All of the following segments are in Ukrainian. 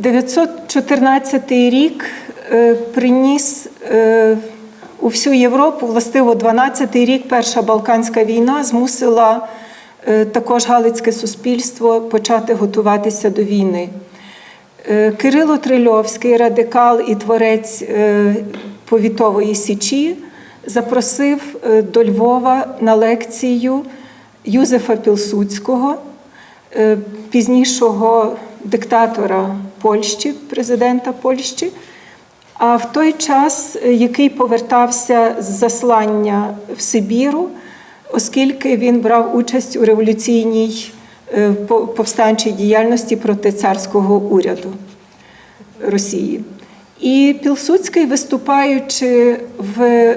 914 рік е, приніс е, у всю Європу, властиво 12-й рік, Перша Балканська війна змусила е, також Галицьке суспільство почати готуватися до війни. Кирило Трильовський, радикал і творець повітової січі, запросив до Львова на лекцію Юзефа Пілсудського, е, пізнішого диктатора Польщі, президента Польщі. А в той час, е, який повертався з заслання в Сибіру, оскільки він брав участь у революційній е, повстанчій діяльності проти царського уряду Росії. І Пілсудський, виступаючи в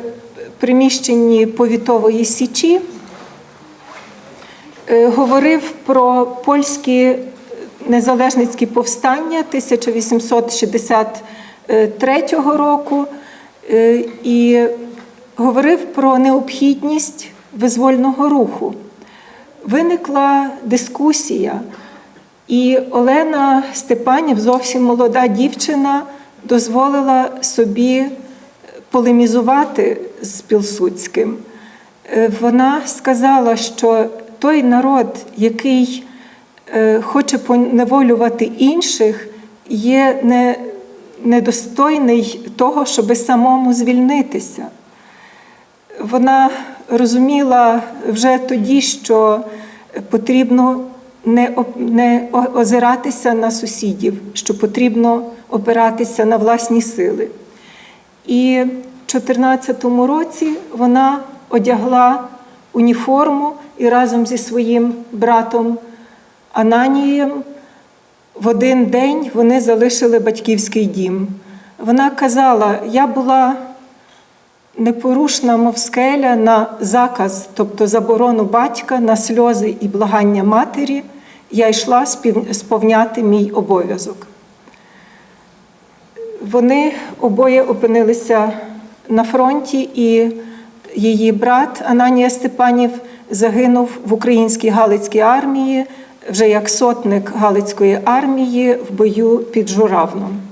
приміщенні повітової січі, е, говорив про польські незалежницькі повстання 1863 року е, і говорив про необхідність визвольного руху. Виникла дискусія, і Олена Степанів, зовсім молода дівчина, дозволила собі полемізувати з Пілсудським. Е, Вона сказала, що той народ, який е, хоче поневолювати інших, є не, недостойний того, щоби самому звільнитися. Вона розуміла вже тоді, що потрібно не, не озиратися на сусідів, що потрібно опиратися на власні сили. І в 2014 році вона одягла уніформу і разом зі своїм братом Ананієм в один день вони залишили батьківський дім. Вона казала: я була непорушна, мов скеля, на заказ, тобто заборону батька, на сльози і благання матері. Я йшла сповняти мій обов'язок. Вони обоє опинилися на фронті, і її брат Ананія Степанів загинув в українській Галицькій армії вже як сотник Галицької армії в бою під Журавном.